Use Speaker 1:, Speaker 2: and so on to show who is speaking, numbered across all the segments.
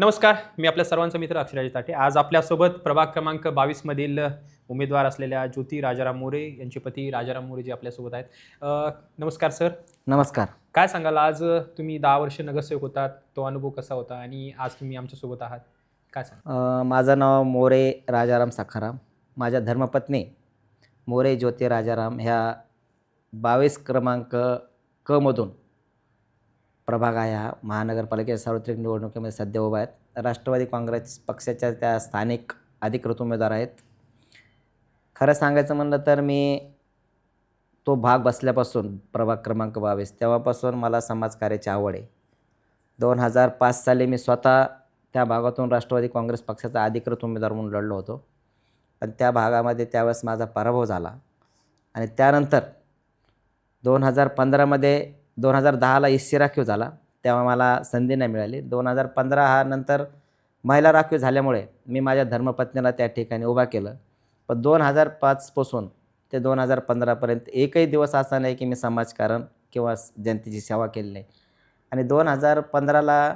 Speaker 1: नमस्कार मी आपल्या सर्वांचा मित्र अक्षराजी ताटे. आज आपल्यासोबत प्रभाग क्रमांक बावीसमधील उमेदवार असलेल्या ज्योती राजाराम मोरे यांचे पती राजाराम मोरे जे आपल्यासोबत आहेत. अ, नमस्कार सर.
Speaker 2: नमस्कार.
Speaker 1: काय सांगाल आज तुम्ही दहा वर्ष नगरसेवक होतात तो अनुभव कसा होता आणि आज तुम्ही आमच्यासोबत आहात? काय सांगा
Speaker 2: अ, माझं नाव मोरे राजाराम सखाराम. माझ्या धर्मपत्नी मोरे ज्योती राजाराम ह्या बावीस क्रमांक क मधून प्रभाग आहे हा महानगरपालिकेच्या सार्वत्रिक निवडणुकीमध्ये सध्या उभा आहेत. राष्ट्रवादी काँग्रेस पक्षाच्या त्या स्थानिक अधिकृत उमेदवार आहेत. खरं सांगायचं म्हणलं तर मी तो भाग बसल्यापासून प्रभाग क्रमांक बावीस तेव्हापासून मला समाजकार्याची आवड आहे. दोन हजार पाच साली मी स्वतः त्या भागातून राष्ट्रवादी काँग्रेस पक्षाचा अधिकृत उमेदवार म्हणून लढलो होतो. पण त्या भागामध्ये त्यावेळेस माझा पराभव झाला. आणि त्यानंतर दोन हजार पंधरामध्ये दोन हजार दहाला इस्सी राखीव झाला. तेव्हा मला संधी नाही मिळाली. दोन हजार पंधरा हा नंतर महिला राखीव झाल्यामुळे मी माझ्या धर्मपत्नीला त्या ठिकाणी उभा केलं. पण दोन हजार पाचपासून ते दोन हजार पंधरापर्यंत एकही दिवस असा नाही की मी समाजकारण किंवा जनतेची सेवा केली नाही. आणि दोन हजार पंधराला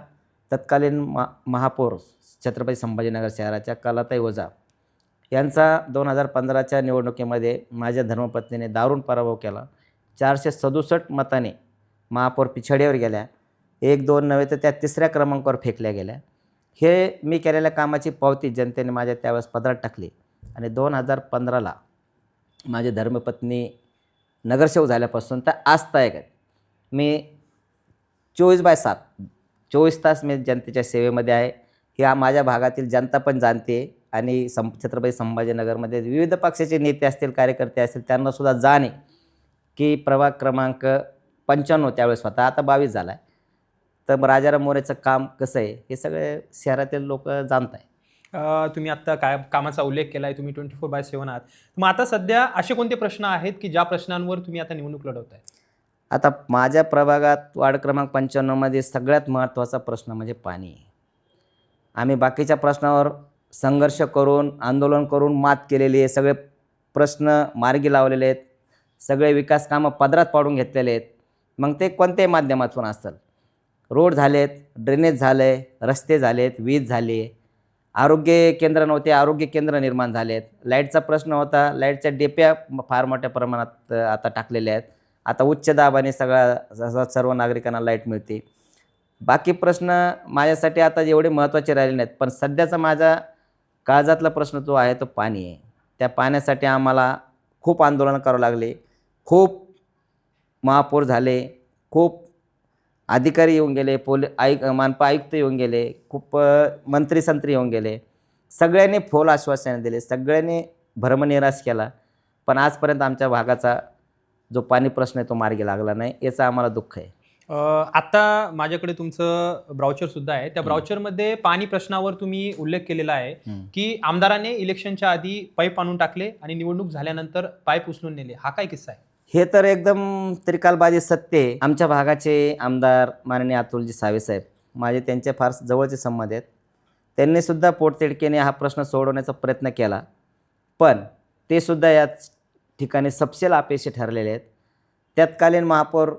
Speaker 2: तत्कालीन मा महापौर छत्रपती संभाजीनगर शहराच्या कलाताई ओझा यांचा दोन हजार पंधराच्या निवडणुकीमध्ये माझ्या धर्मपत्नीने दारुण पराभव केला. चारशे सदुसष्ट मताने महापौर पिछाडीवर गेल्या. एक दोन नव्हे तर त्या तिसऱ्या क्रमांकावर फेकल्या गेल्या. हे मी केलेल्या कामाची पावती जनतेने माझ्या त्यावेळेस पदरात टाकली. आणि दोन हजार पंधराला माझी धर्मपत्नी नगरसेवक झाल्यापासून तर आजतायक आहेत. मी चोवीस बाय सात चोवीस तास मी जनतेच्या सेवेमध्ये आहे. ही माझ्या भागातील जनता पण जाणते आणि सं छत्रपती संभाजीनगरमध्ये विविध पक्षाचे नेते असतील कार्यकर्ते असतील त्यांनासुद्धा जाणे की प्रभाग क्रमांक पंच्याण्णव त्यावेळेस होता आता बावीस झाला आहे तर राजाराम मोरेचं काम कसं आहे हे सगळे शहरातील लोक जाणत आहे
Speaker 1: तुम्ही आत्ता काय कामाचा उल्लेख केला आहे तुम्ही ट्वेंटी फोर बाय सेवन आहात. मग आता सध्या असे कोणते प्रश्न आहेत की ज्या प्रश्नांवर तुम्ही आता निवडणूक लढवताय?
Speaker 2: आता माझ्या प्रभागात वार्ड क्रमांक पंच्याण्णवमध्ये सगळ्यात महत्त्वाचा प्रश्न म्हणजे पाणी. आहे आम्ही बाकीच्या प्रश्नावर संघर्ष करून आंदोलन करून मात केलेली आहे. सगळे प्रश्न मार्गी लावलेले आहेत. सगळे विकास कामं पदरात पाडून घेतलेले आहेत. मग ते कोणत्याही माध्यमातून असेल. रोड झालेत ड्रेनेज झाले रस्ते झालेत वीज झाली आरोग्य केंद्र नव्हते आरोग्य केंद्र निर्माण झालेत. लाईटचा प्रश्न होता लाईटच्या डेप्या फार मोठ्या प्रमाणात आता टाकलेल्या आहेत. आता उच्च दाबाने सगळ्या सर्व नागरिकांना लाइट मिळते. बाकी प्रश्न माझ्यासाठी आता एवढे महत्त्वाचे राहिले नाहीत पण सध्याचा माझा काळजातला प्रश्न जो आहे तो पाणी आहे. त्या पाण्यासाठी आम्हाला खूप आंदोलनं करावं लागले. खूप महापौर झाले खूप अधिकारी येऊन गेले पोली आयुक मानपा आयुक्त येऊन गेले खूप मंत्री संत्री येऊन गेले. सगळ्यांनी फोल आश्वासनं दिले सगळ्यांनी भ्रमनिराश केला. पण आजपर्यंत आमच्या भागाचा जो पाणी प्रश्न आहे तो मार्गी लागला नाही याचं आम्हाला दुःख आहे.
Speaker 1: आता माझ्याकडे तुमचं ब्राउचर सुद्धा आहे. त्या ब्राउचरमध्ये पाणी प्रश्नावर तुम्ही उल्लेख केलेला आहे की आमदाराने इलेक्शनच्या आधी पाईप आणून टाकले आणि निवडणूक झाल्यानंतर पाईप उचलून नेले. हा काय किस्सा आहे?
Speaker 2: हे तर एकदम त्रिकालबाजी सत्य आहे. आमच्या भागाचे आमदार माननीय अतुलजी सावेसाहेब माझे त्यांचे फार जवळचे संबंध आहेत. त्यांनीसुद्धा पोटतिडकीने हा प्रश्न सोडवण्याचा प्रयत्न केला. पण ते सुद्धा या ठिकाणी सपशेल अपयशी ठरलेले आहेत. तत्कालीन महापौर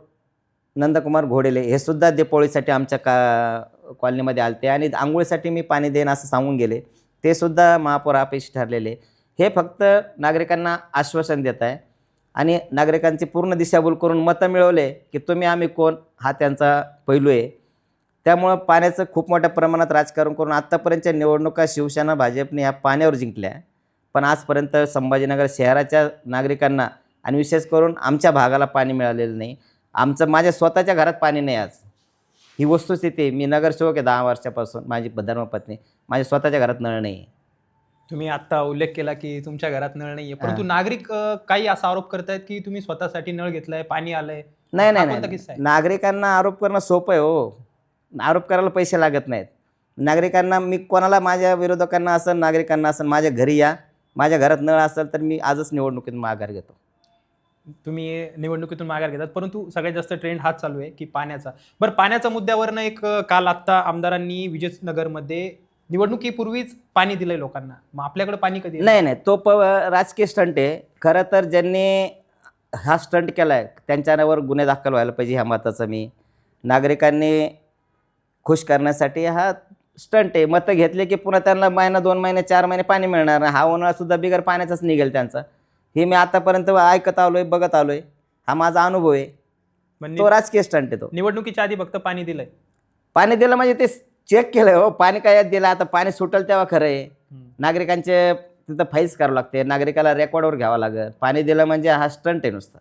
Speaker 2: नंदकुमार घोडेले हे सुद्धा देपोळीसाठी आमच्या का कॉलनीमध्ये आलते आणि आंघोळीसाठी मी पाणी देईन असं सांगून गेले. ते सुद्धा महापौर अपयशी ठरलेले. हे फक्त नागरिकांना आश्वासन देत आहे. आणि नागरिकांची पूर्ण दिशाभूल करून मतं मिळवले की तुम्ही आम्ही कोण हा त्यांचा पैलू आहे. त्यामुळं पाण्याचं खूप मोठ्या प्रमाणात राजकारण करून आत्तापर्यंतच्या निवडणुका शिवसेना भाजपने ह्या पाण्यावर जिंकल्या. पण आजपर्यंत संभाजीनगर शहराच्या नागरिकांना आणि विशेष करून आमच्या भागाला पाणी मिळालेलं नाही. आमचं माझ्या स्वतःच्या घरात पाणी नाही आज. ही वस्तुस्थिती मी नगरसेवक आहे दहा वर्षापासून. माझी धर्मपत्नी माझ्या स्वतःच्या घरात नळ नाही. आहे
Speaker 1: तुम्ही आता उल्लेख केला की तुमच्या घरात नळ नाहीये. परंतु नागरिक अ, काही असा आरोप करतायत की तुम्ही स्वतःसाठी नळ घेतलाय पाणी आलंय?
Speaker 2: नाही
Speaker 1: हा
Speaker 2: नाही
Speaker 1: कोणता
Speaker 2: नाही.
Speaker 1: किस्सा आहे?
Speaker 2: नागरिकांना आरोप करणं सोपं आहे हो. आरोप करायला पैसे लागत नाहीत. नागरिकांना मी कोणाला माझ्या विरोधकांना असं नागरिकांना असं माझ्या घरी या. माझ्या घरात नळ असेल तर मी आजच निवडणुकीत माघार घेतो.
Speaker 1: तुम्ही निवडणुकीतून माघार घेतात. परंतु सगळ्यात जास्त ट्रेंड हाच चालू आहे की पाण्याचा. बरं पाण्याच्या मुद्द्यावरनं एक अ, काल आत्ता आमदारांनी विजयनगरमध्ये निवडणुकीपूर्वीच पाणी दिलंय लोकांना. मग आपल्याकडे पाणी कधी येईल?
Speaker 2: नाही नाही. तो प राजकीय स्टंट आहे. खरं तर ज्यांनी हा स्टंट केला आहे त्यांच्यावर गुन्हे दाखल व्हायला पाहिजे ह्या मताचा मी. नागरिकांनी खुश करण्यासाठी हा स्टंट आहे. मतं घेतले की पुन्हा त्यांना महिना दोन महिने चार महिने पाणी मिळणार नाही. हा उन्हाळा सुद्धा बिगर पाण्याचाच निघेल त्यांचा. हे मी आतापर्यंत ऐकत आलोय बघत आलोय. हा माझा अनुभव आहे. तो राजकीय स्टंट आहे तो.
Speaker 1: निवडणुकीच्या आधी फक्त पाणी दिलंय.
Speaker 2: पाणी दिलं म्हणजे ते चेक केलं हो. पाणी काय दिलं? आता पाणी सुटल तेव्हा खरं आहे. नागरिकांचे तिथं फाईल्स करावं लागते. नागरिकाला रेकॉर्डवर घ्यावं लागेल. पाणी दिलं म्हणजे हा स्टंट आहे नुसतं.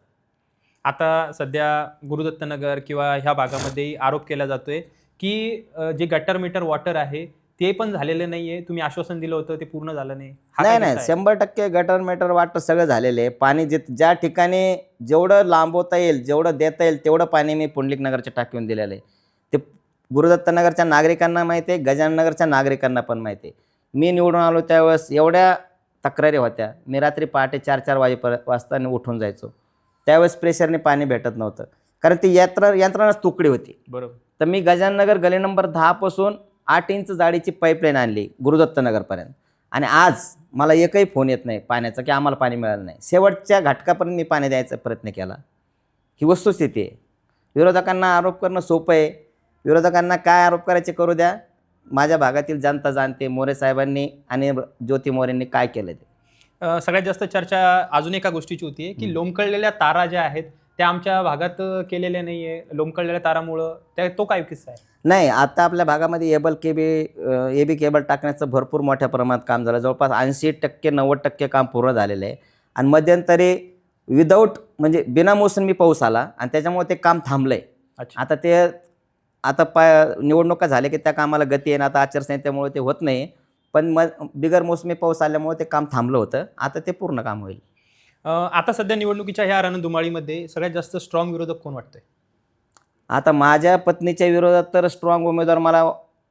Speaker 1: आता सध्या गुरुदत्तनगर किंवा ह्या भागामध्ये आरोप केला जातोय की अ, जे गटर मीटर वॉटर आहे ते पण झालेलं नाहीये. तुम्ही आश्वासन दिलं होतं ते पूर्ण झालं नाही. हा
Speaker 2: नाही
Speaker 1: काय
Speaker 2: नाही.
Speaker 1: किस्सा आहे?
Speaker 2: शंभर टक्के गटर मेटर वाटर सगळं झालेलं आहे. पाणी जे ज्या ठिकाणी जेवढं लांबवता येईल जेवढं देता येईल तेवढं पाणी मी पुंडलिक नगरच्या टाकीहून दिलेलं आहे. ते गुरुदत्तनगरच्या नागरिकांना माहिती आहे गजाननगरच्या नागरिकांना पण माहिती आहे. मी निवडून आलो त्यावेळेस एवढ्या तक्रारी होत्या. मी रात्री पहाटे चार चार वाजेपर्यंत वाजता उठून जायचो. त्यावेळेस प्रेशरने पाणी भेटत नव्हतं. कारण ती यात्रा यंत्रणाच तुकडी होती.
Speaker 1: बरोबर.
Speaker 2: तर मी गजाननगर गली नंबर दहापासून आठ इंच जाडीची पाईपलाईन आणली गुरुदत्तनगरपर्यंत. आणि आज मला एकही फोन येत नाही पाण्याचा की आम्हाला पाणी मिळालं नाही. शेवटच्या घटकापर्यंत मी पाणी द्यायचा प्रयत्न केला. ही वस्तुस्थिती आहे. विरोधकांना आरोप करणं सोपं आहे. विरोधकांना काय आरोप करायचे करू द्या. माझ्या भागातील जनता जाणते मोरे साहेबांनी आणि ज्योती मोरेंनी काय केलं ते.
Speaker 1: सगळ्यात जास्त चर्चा अजून एका गोष्टीची होती की. लोंबकळलेल्या तारा ज्या आहेत त्या आमच्या भागात केलेल्या नाहीये. लोंबकळलेल्या तारामुळं त्या तो काय किस्सा आहे?
Speaker 2: नाही आता आपल्या भागामध्ये एबल केबी ए बी केबल टाकण्याचं भरपूर मोठ्या प्रमाणात काम झालं. जवळपास ऐंशी टक्के नव्वद टक्के काम पूर्ण झालेलं आहे. आणि मध्यंतरी विदाऊट म्हणजे बिना मोसमी पाऊस आला आणि त्याच्यामुळे ते काम थांबलं आहे
Speaker 1: अच्छा.
Speaker 2: आता ते आता पा निवडणुका झाल्या की त्या कामाला गती आहे ना आता आचारसंहितेमुळे ते होत नाही. पण म बिगर मोसमी पाऊस आल्यामुळे ते काम थांबलं होतं. आता ते पूर्ण काम होईल.
Speaker 1: आता सध्या निवडणुकीच्या ह्या रणधुमाळीमध्ये सगळ्यात जास्त स्ट्रॉंग विरोधक कोण वाटतंय?
Speaker 2: आता माझ्या पत्नीच्या विरोधात तर स्ट्रॉंग उमेदवार मला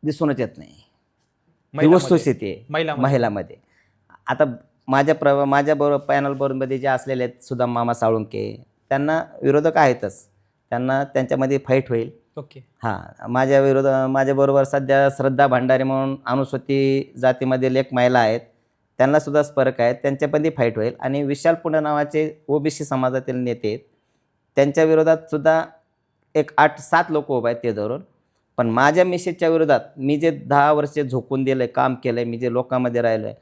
Speaker 2: दिसूनच येत नाही. वस्तुस्थिती आहे
Speaker 1: महिला
Speaker 2: महिलामध्ये? आता माझ्या प्र माझ्या बरोबर पॅनल बरोबरमध्ये जे असलेले आहेत सुदाम मामा साळुंके त्यांना विरोधक आहेतच. त्यांना त्यांच्यामध्ये फाईट होईल.
Speaker 1: ओके.
Speaker 2: हां माझ्या विरोध माझ्याबरोबर सध्या श्रद्धा भंडारी म्हणून अनुसूचित जातीमधील एक महिला आहेत. त्यांनासुद्धा स्पर्क आहेत त्यांच्या पण ती फाईट होईल. आणि विशाल पुणे नावाचे ओबीसी समाजातील नेते आहेत. त्यांच्या विरोधात सुद्धा एक आठ सात लोक उभे आहेत ते धरून पण माझ्या मिसेसच्या विरोधात मी जे दहा वर्षे झोकून दिलं आहे काम केलं आहे मी जे लोकांमध्ये राहिलो आहे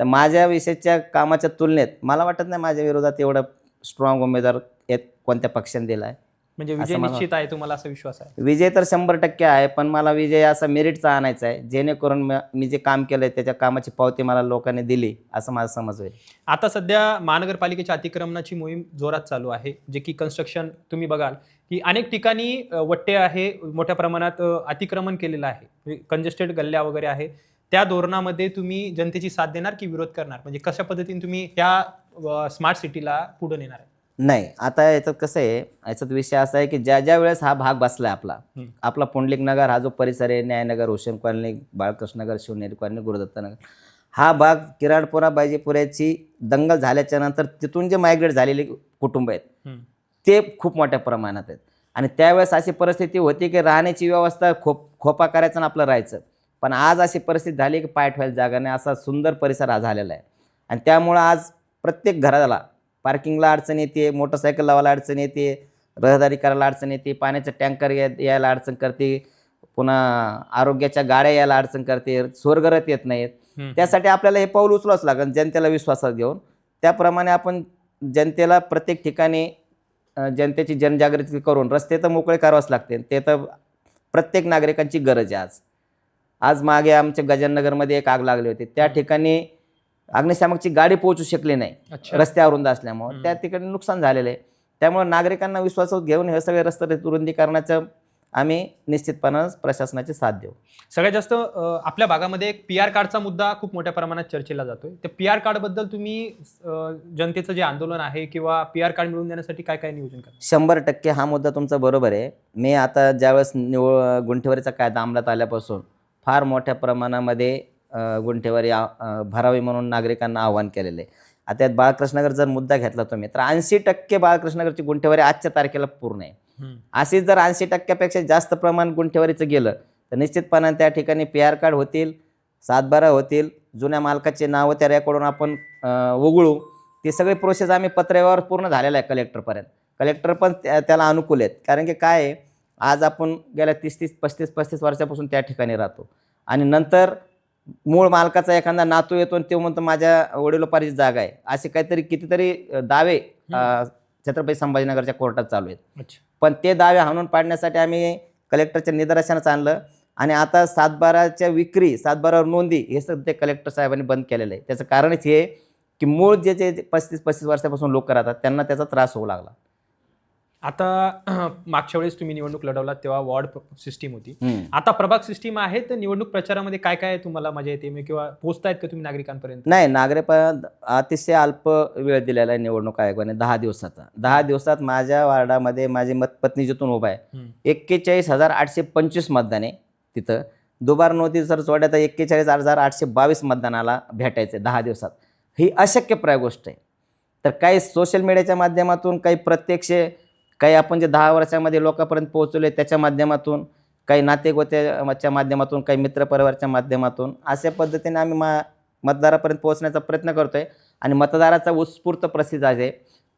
Speaker 2: तर माझ्या विषयच्या कामाच्या तुलनेत मला वाटत नाही माझ्या विरोधात एवढं स्ट्रॉंग उमेदवार येत कोणत्या पक्षाने दिला आहे
Speaker 1: म्हणजे
Speaker 2: असं
Speaker 1: विजय
Speaker 2: मला
Speaker 1: निश्चित आहे तुम्हाला असा विश्वास आहे?
Speaker 2: विजय तर शंभर टक्के आहे पण मला विजय असा मेरिटचा आणायचा आहे जेणेकरून म- मी जे काम केलं आहे त्याच्या कामाची पावती मला लोकांनी दिली असं माझा समज होईल.
Speaker 1: आता सध्या महानगरपालिकेच्या अतिक्रमणाची मोहीम जोरात चालू आहे जे की कन्स्ट्रक्शन तुम्ही बघाल की अनेक ठिकाणी अ, वट्टे आहे मोठ्या प्रमाणात अ, अतिक्रमण केलेलं आहे. कंजेस्टेड गल्ल्या वगैरे आहे. त्या धोरणामध्ये तुम्ही जनतेची साथ देणार की विरोध करणार? म्हणजे कशा पद्धतीने तुम्ही ह्या स्मार्ट सिटीला पुढे नेणार आहे?
Speaker 2: नाही आता याच्यात कसं आहे याच्यात विषय असा आहे की ज्या ज्या वेळेस हा भाग बसला आपला. आपला पुंडलिक नगर हा जो परिसर आहे न्यायनगर हुसेन कॉलनी बाळकृष्ण नगर शिवनेरी कॉलनी गुरुदत्त नगर हा भाग किराडपुरा बाजीपुऱ्याची दंगल झाल्याच्यानंतर तिथून जे मायग्रेट झालेली कुटुंब आहेत. ते खूप मोठ्या प्रमाणात आहेत आणि त्यावेळेस अशी परिस्थिती होती की राहण्याची व्यवस्था खोप खोपा करायचं आणि आपलं राहायचं पण आज अशी परिस्थिती झाली की पाय ठेवायला जागा नाही असा सुंदर परिसर हा झालेला आहे आणि त्यामुळं आज प्रत्येक घराला पार्किंगला अडचण येते मोटरसायकल लावायला अडचण येते रहदारी करायला अडचण येते पाण्याचं टँकर यायला अडचण करते पुन्हा आरोग्याच्या गाड्या यायला अडचण करते स्वर्गरत येत नाहीत. त्यासाठी आपल्याला हे पाऊल उचलावंच लागेल जनतेला विश्वासात घेऊन. त्याप्रमाणे आपण जनतेला प्रत्येक ठिकाणी जनतेची जनजागृती करून रस्ते तर मोकळे करावेच लागते ते तर प्रत्येक नागरिकांची गरज आहे आज. आज मागे आमच्या गजाननगरमध्ये एक आग लागली होती. त्या ठिकाणी अग्निशामकची गाडी पोहोचू शकली नाही
Speaker 1: अच्छा.
Speaker 2: रस्ते अरुंद असल्यामुळे. त्या ठिकाणी नुकसान झालेलं आहे. त्यामुळे नागरिकांना विश्वासात घेऊन हे सगळे रस्ते रुंदीकरणाचं आम्ही निश्चितपणानं प्रशासनाची साथ देऊ.
Speaker 1: सगळ्यात जास्त आपल्या भागामध्ये एक पी आर कार्डचा मुद्दा खूप मोठ्या प्रमाणात चर्चेला जातोय. त्या पी आर कार्डबद्दल तुम्ही जनतेचं जे आंदोलन आहे किंवा पी आर कार्ड मिळवून देण्यासाठी काय काय नियोजन करता?
Speaker 2: शंभर टक्के हा मुद्दा तुमचा बरोबर आहे. मी आता ज्यावेळेस निवड गुंठेवारीचा कायदा अंमलात आल्यापासून फार मोठ्या प्रमाणामध्ये गुंठेवारी भरावी म्हणून नागरिकांना आवाहन केलेलं. आहे आता यात बाळकृष्णनगर जर मुद्दा घेतला तुम्ही तर ऐंशी टक्के बाळकृष्णनगरची गुंठेवारी आजच्या तारखेला पूर्ण आहे. अशीच जर ऐंशी टक्क्यापेक्षा जास्त प्रमाण गुंठेवारीचं गेलं तर निश्चितपणाने त्या ठिकाणी पी आर कार्ड होतील सातबारा होतील जुन्या मालकाचे नावं त्या रेकॉर्डून आपण वगळू. ती सगळी प्रोसेस आम्ही पत्रव्यवहार पूर्ण झालेला आहे कलेक्टरपर्यंत. कलेक्टर पण त्या- त्याला अनुकूल आहेत. कारण की काय आहे आज आपण गेल्या तीस तीस पस्तीस पस्तीस वर्षापासून त्या ठिकाणी राहतो. आणि नंतर मूळ मालकाचा एखादा नातू येतो आणि तो म्हणतो माझ्या वडिलोपारीची जागा आहे. असे काहीतरी कितीतरी दावे अ, छत्रपती संभाजीनगरच्या कोर्टात चालू आहेत.
Speaker 1: अच्छा.
Speaker 2: पण ते दावे हाणून पाडण्यासाठी आम्ही कलेक्टरच्या निदर्शनास आणलं आणि आता सातबाराच्या विक्री सातबारावर नोंदी हे सध्या कलेक्टर साहेबांनी बंद केलेलं आहे. त्याचं कारणच हे की मूळ जे जे पस्तीस पस्तीस वर्षापासून लोक राहतात त्यांना त्याचा त्रास होऊ लागला.
Speaker 1: आता मागच्या वेळेस तुम्ही निवडणूक लढवलात तेव्हा वॉर्ड सिस्टीम होती. आता प्रभाग सिस्टीम आहे तर निवडणूक प्रचारामध्ये काय काय तुम्हाला मजा येते? म्हणजे किंवा पोहोचतायत का तुम्ही नागरिकांपर्यंत?
Speaker 2: नाही नागरिकांना अतिशय अल्प वेळ दिलेला आहे निवडणूक आयोगाने दहा दिवसाचा. दहा दिवसात माझ्या वार्डामध्ये माझी मत पत्नी जिथून उभा आहे. एक्केचाळीस हजार आठशे पंचवीस मतदान आहे तिथं. दुबार नोंदी जर जोड्या तर एक्केचाळीस हजार आठशे बावीस मतदानाला भेटायचे दहा दिवसात. ही अशक्यप्राय गोष्ट आहे. तर काही सोशल मीडियाच्या माध्यमातून काही प्रत्यक्ष काही आपण जे दहा वर्षामध्ये लोकांपर्यंत पोहोचवले त्याच्या माध्यमातून काही नातेगोत्याच्या माध्यमातून काही मित्रपरिवारच्या माध्यमातून अशा पद्धतीने आम्ही मा मतदारापर्यंत पोहोचण्याचा प्रयत्न करतो आहे आणि मतदाराचा उत्स्फूर्त प्रसिद्ध आहे.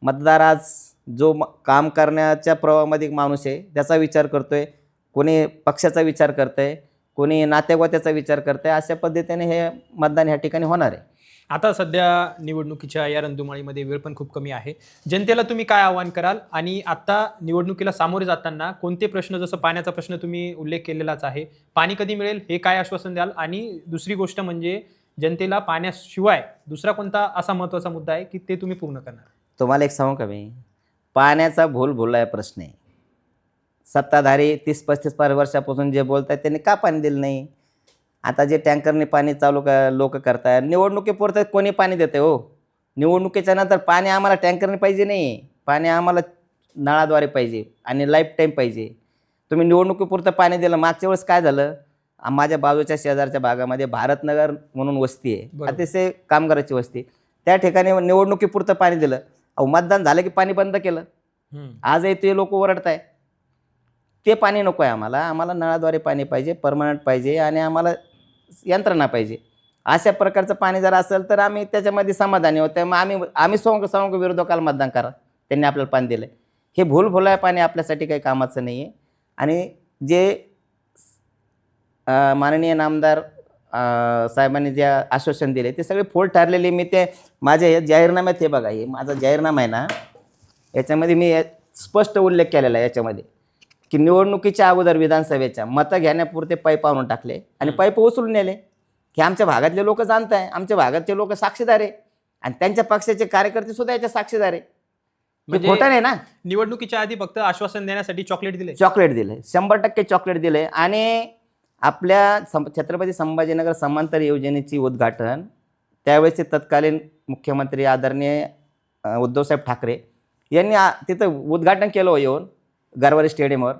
Speaker 2: मतदार आज जो म काम करण्याच्या प्रवाहामध्ये एक माणूस आहे त्याचा विचार करतो आहे कोणी पक्षाचा विचार करतं आहे कोणी नातेगोत्याचा विचार करतं आहे अशा पद्धतीने हे मतदान ह्या ठिकाणी होणार आहे.
Speaker 1: आता सध्या निवडणुकीच्या या रंधुमाळीमध्ये वेळ पण खूप कमी आहे. जनतेला तुम्ही काय आवाहन कराल? आणि आता निवडणुकीला सामोरे जाताना कोणते प्रश्न जसं पाण्याचा प्रश्न तुम्ही उल्लेख केलेलाच आहे पाणी कधी मिळेल हे काय आश्वासन द्याल? आणि दुसरी गोष्ट म्हणजे जनतेला पाण्याशिवाय दुसरा कोणता असा महत्त्वाचा मुद्दा आहे की ते तुम्ही पूर्ण करणार?
Speaker 2: तुम्हाला एक सांगू का मी? पाण्याचा भूल भुलाय प्रश्न आहे. सत्ताधारी तीस पस्तीस पाच वर्षापासून जे बोलत आहेत त्यांनी का पाणी दिलं नाही? आता जे टँकरने पाणी चालू का लोक करतायत निवडणुकीपुरतं कोणी पाणी देते हो? निवडणुकीच्या नंतर पाणी आम्हाला टँकरने पाहिजे नाही. पाणी आम्हाला नळाद्वारे पाहिजे आणि लाईफ टाईम पाहिजे. तुम्ही निवडणुकीपुरतं पाणी दिलं मागच्या वेळेस काय झालं? माझ्या बाजूच्या शेजारच्या भागामध्ये भारतनगर म्हणून वस्ती आहे. अतिशय कामगाराची वस्ती त्या ठिकाणी निवडणुकीपुरतं पाणी दिलं. अहो मतदान झालं की पाणी बंद केलं. आजही ते लोक ओरडत आहे ते पाणी नको आहे आम्हाला. आम्हाला नळाद्वारे पाणी पाहिजे परमनंट पाहिजे आणि आम्हाला यंत्रणा पाहिजे. अशा प्रकारचं पाणी जर असेल तर आम्ही त्याच्यामध्ये समाधानी होतो मग आम्ही आम्ही सोंग सोंग विरोधकाला मतदान करा. त्यांनी आपल्याला पाणी दिलं हे भूलभुलाय पाणी आपल्यासाठी काही कामाचं नाही आहे आणि जे माननीय नामदार साहेबांनी जे आश्वासन दिले ते सगळे फोल ठरलेले मी ते माझ्या हे जाहीरनाम्यात हे बघा हे माझा जाहीरनामा आहे ना याच्यामध्ये मी स्पष्ट उल्लेख केलेला आहे याच्यामध्ये. की निवडणुकीच्या अगोदर विधानसभेच्या मतं घेण्यापुरते पाईप आणून टाकले आणि पाईप उचलून नेले. की आमच्या भागातले लोक जाणत आहे आमच्या भागातले लोक साक्षीदार आहे. आणि त्यांच्या पक्षाचे कार्यकर्ते सुद्धा याच्या साक्षीदार आहे.
Speaker 1: म्हणजे-
Speaker 2: खोटं नाही ना?
Speaker 1: निवडणुकीच्या आधी फक्त आश्वासन देण्यासाठी चॉकलेट दिले
Speaker 2: चॉकलेट दिले शंभर टक्के चॉकलेट दिले आणि आपल्या छत्रपती संभाजीनगर समांतर योजनेची उद्घाटन त्यावेळेचे तत्कालीन मुख्यमंत्री आदरणीय उद्धवसाहेब ठाकरे यांनी तिथं उद्घाटन केलं हो येऊन. गरवारी स्टेडियमवर.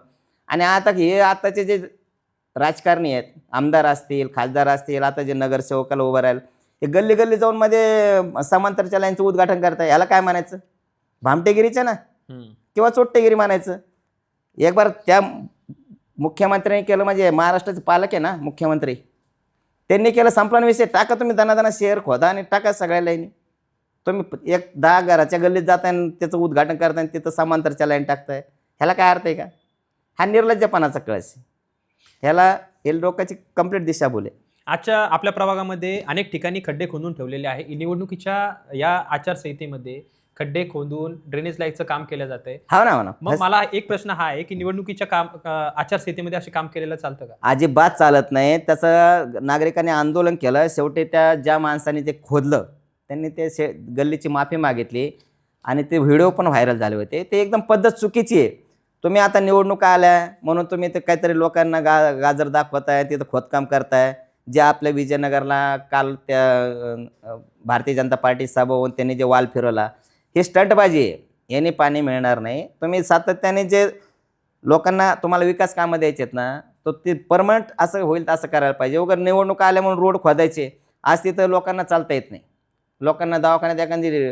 Speaker 2: आणि आता हे आताचे जे राजकारणी आहेत आमदार असतील खासदार असतील आता जे नगरसेवकाला उभं राहील हे गल्ली गल्ली जाऊन मध्ये समांतरच्या लाईनचं उद्घाटन करताय याला काय म्हणायचं? भामटेगिरीच्या ना? किंवा चोट्टेगिरी म्हणायचं? एक बार त्या मुख्यमंत्र्यांनी केलं म्हणजे महाराष्ट्राचे पालक आहे ना मुख्यमंत्री. त्यांनी केलं संपला विषय टाका तुम्ही दनादना शेअर खोदा आणि टाका सगळ्या लाईनी. तुम्ही एक दहा घराच्या गल्लीत जाताय आणि त्याचं उद्घाटन करताय आणि तिथं समांतरच्या लाईन टाकताय. ह्याला काय अर्थ आहे का? हा निर्लज्जपणाचा कळस आहे. ह्याला हे लोकांची कंप्लीट दिशाभूल आहे.
Speaker 1: आजच्या आपल्या प्रभागामध्ये अनेक ठिकाणी खड्डे खोदून ठेवलेले आहे. निवडणुकीच्या या आचारसंहितेमध्ये खड्डे खोदून ड्रेनेज लाईटचं काम केलं जात आहे.
Speaker 2: हा ना हो ना.
Speaker 1: मग मला एक प्रश्न हा आहे की निवडणुकीच्या काम आचारसंहितेमध्ये असे काम केलेलं चालतं का?
Speaker 2: अजिबात चालत नाही. त्याचं नागरिकांनी आंदोलन केलं. शेवटी त्या ज्या माणसाने ते खोदलं त्यांनी ते शे गल्लीची माफी मागितली आणि ते व्हिडिओ पण व्हायरल झाले होते. ते एकदम पद्धत चुकीची आहे. तुम्ही आता निवडणुका आल्या म्हणून तुम्ही ते काहीतरी लोकांना गा गाजर दाखवताय तिथं खोदकाम करताय. जे आपल्या विजयनगरला काल त्या भारतीय जनता पार्टी सभा होऊन त्यांनी जे वाल फिरवला ही स्टंटबाजी आहे. याने पाणी मिळणार नाही. तुम्ही सातत्याने जे लोकांना तुम्हाला विकास कामं द्यायचे आहेत ना तर ते परमनंट असं होईल असं करायला पाहिजे. वगैरे निवडणूक आल्या म्हणून रोड खोदायचे. आज तिथं लोकांना चालता येत नाही. लोकांना दवाखान्यात एखादी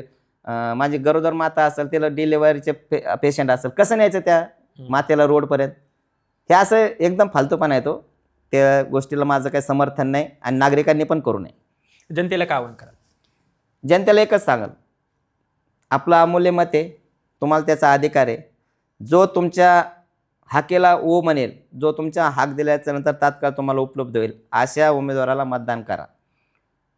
Speaker 2: माझी गरोदर माता असेल तिला डिलेवरीचे पे पेशंट असेल कसं न्यायचं त्या? मातेला रोडपर्यंत. हे असं एकदम फालतूपणा येतो त्या गोष्टीला माझं काही समर्थन नाही आणि नागरिकांनी पण करू नये.
Speaker 1: जनतेला काय आवाहन कराल?
Speaker 2: जनतेला एकच सांगाल. आपलं अमूल्य मत आहे. तुम्हाला त्याचा अधिकार आहे. जो तुमच्या हाकेला ओ म्हणेल जो तुमच्या हाक दिल्याच्या नंतर तात्काळ तुम्हाला उपलब्ध होईल अशा उमेदवाराला मतदान करा.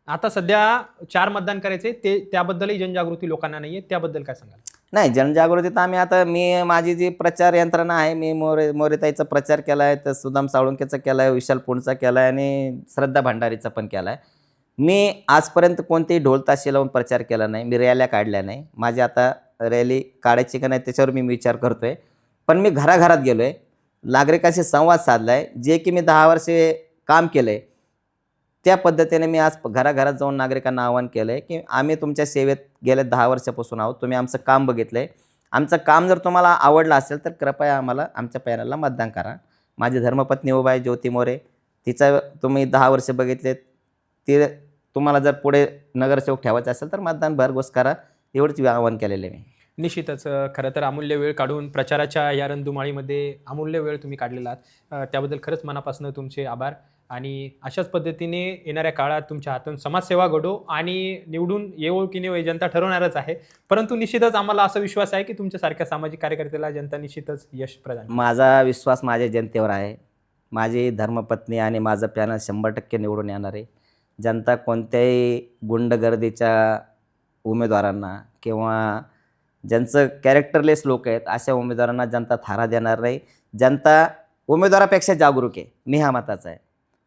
Speaker 1: आता सध्या चार मतदान करायचे ते त्याबद्दलही जनजागृती लोकांना नाहीये. त्याबद्दल काय सांगाल?
Speaker 2: नाही जनजागृती तर आम्ही आता मी माझी जी प्रचार यंत्रणा आहे मी मोरे मोरेताईचा प्रचार केला आहे तर सुदाम साळुंकेचा केला आहे विशाल पुणचा केला आहे आणि श्रद्धा भंडारीचा पण केला आहे मी आजपर्यंत कोणतेही ढोल ताशे लावून प्रचार केला नाही मी रॅल्या काढल्या नाही. माझी आता रॅली काढायची का नाही त्याच्यावर मी विचार करतो आहे पण मी घराघरात गेलो आहे नागरिकांशी संवाद साधला आहे जे की मी दहा वर्षे काम केलं आहे त्या पद्धतीने मी आज घराघरात जाऊन नागरिकांना आवाहन केलं आहे की आम्ही तुमच्या सेवेत गेल्या दहा वर्षापासून आहोत. तुम्ही आमचं काम बघितलं आहे आमचं काम जर तुम्हाला आवडलं असेल तर कृपया आम्हाला आमच्या पॅनलला मतदान करा. माझी धर्मपत्नी उभा आहे ज्योती मोरे तिचा तुम्ही दहा वर्ष बघितलेत. ते तुम्हाला जर पुढे नगरसेवक ठेवायचं असेल तर मतदान भरघोस करा. एवढंच आवाहन केलेलं आहे. मी
Speaker 1: निश्चितच खरं तर अमूल्य वेळ काढून प्रचाराच्या या रणधुमाळीमध्ये अमूल्य वेळ तुम्ही काढलेला आहात. त्याबद्दल खरंच मनापासून तुमचे आभार आणि अशाच पद्धतीने येणाऱ्या काळात तुमच्या हातून समाजसेवा घडो आणि निवडून येवो की नाही जनता ठरवणारच आहे. परंतु निश्चितच आम्हाला असा विश्वास आहे की तुमच्यासारख्या सामाजिक कार्यकर्त्याला जनता निश्चितच यश प्रदान
Speaker 2: माझा विश्वास माझ्या जनतेवर आहे. माझी धर्मपत्नी आणि माझं पॅनल शंभर टक्के निवडून येणार आहे. जनता कोणत्याही गुंडगर्दीच्या उमेदवारांना किंवा ज्यांचं कॅरेक्टरलेस लोक आहेत अशा उमेदवारांना जनता थारा देणार नाही. जनता उमेदवारापेक्षा जागरूक आहे. मी हा मताचा आहे.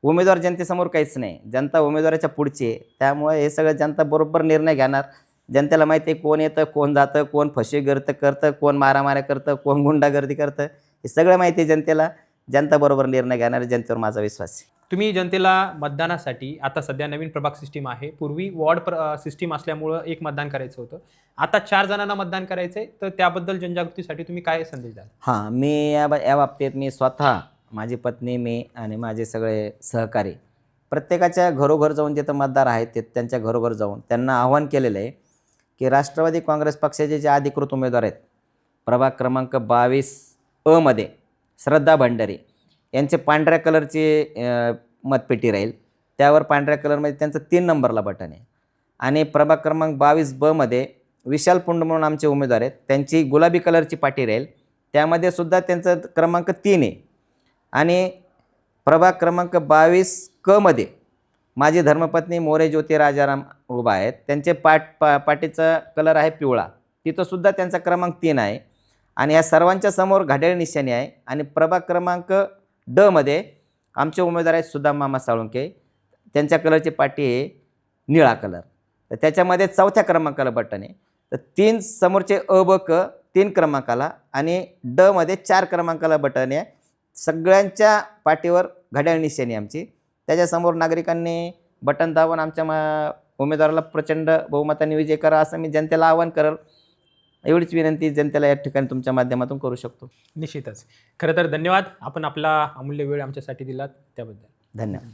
Speaker 2: उमेदवार जनतेसमोर काहीच नाही. जनता उमेदवाराच्या पुढची आहे. त्यामुळे हे सगळं जनता बरोबर निर्णय घेणार. जनतेला माहिती आहे कोण येतं कोण जातं कोण फसवेगिरी करतं कोण मारामाऱ्या करतं कोण गुंडागर्दी करतं. हे सगळं माहिती आहे जनतेला. जनता बरोबर निर्णय घेणार जनतेवर माझा विश्वास आहे.
Speaker 1: तुम्ही जनतेला मतदानासाठी आता सध्या नवीन प्रभाग सिस्टीम आहे पूर्वी वॉर्ड प्र सिस्टीम असल्यामुळं एक मतदान करायचं होतं. आता चार जणांना मतदान करायचं आहे तर त्याबद्दल जनजागृतीसाठी तुम्ही काय संदेश द्याल?
Speaker 2: हां मी या बा- या बाबतीत मी स्वतः माझी पत्नी मी आणि माझे सगळे सहकारी प्रत्येकाच्या घरोघर जाऊन जिथं मतदार आहेत ते त्यांच्या घरोघर जाऊन त्यांना आव्हान केलेलं आहे की राष्ट्रवादी काँग्रेस पक्षाचे जे अधिकृत उमेदवार आहेत प्रभाग क्रमांक बावीस अमध्ये श्रद्धा भंडारी यांचे पांढऱ्या कलरची मतपेटी राहील. त्यावर पांढऱ्या कलरमध्ये त्यांचं तीन नंबरला बटन आहे. आणि प्रभाग क्रमांक बावीस बमध्ये विशाल पुंड म्हणून आमचे उमेदवार आहेत. त्यांची गुलाबी कलरची पाटी राहील. त्यामध्ये सुद्धा त्यांचं क्रमांक तीन आहे. आणि प्रभाग क्रमांक बावीस कमध्ये माझी धर्मपत्नी मोरे ज्योती राजाराम उभा आहेत. त्यांचे पाट पा पाटीचा कलर आहे पिवळा. तिथंसुद्धा त्यांचा क्रमांक तीन आहे. आणि या सर्वांच्या समोर घाडेळ निशाणी आहे. आणि प्रभाग क्रमांक ड मध्ये आमचे उमेदवार आहेत सुद्धा मामा साळुंके त्यांच्या कलरची पाटी आहे निळा कलर. तर त्याच्यामध्ये चौथ्या क्रमांकाला बटन आहे. तर तीन समोरचे अ ब क तीन क्रमांकाला आणि ड मध्ये चार क्रमांकाला बटन आहे. सगळ्यांच्या पाठीवर घड्याळ निशाणी आमची. त्याच्यासमोर नागरिकांनी बटन दाबून आमच्या मा उमेदवाराला प्रचंड बहुमताने विजय करा असं मी जनतेला आवाहन करल. एवढीच विनंती जनतेला या ठिकाणी तुमच्या माध्यमातून करू शकतो.
Speaker 1: निश्चितच. खरं तर धन्यवाद. आपण आपला अमूल्य वेळ आमच्यासाठी दिलात. त्याबद्दल.
Speaker 2: धन्यवाद.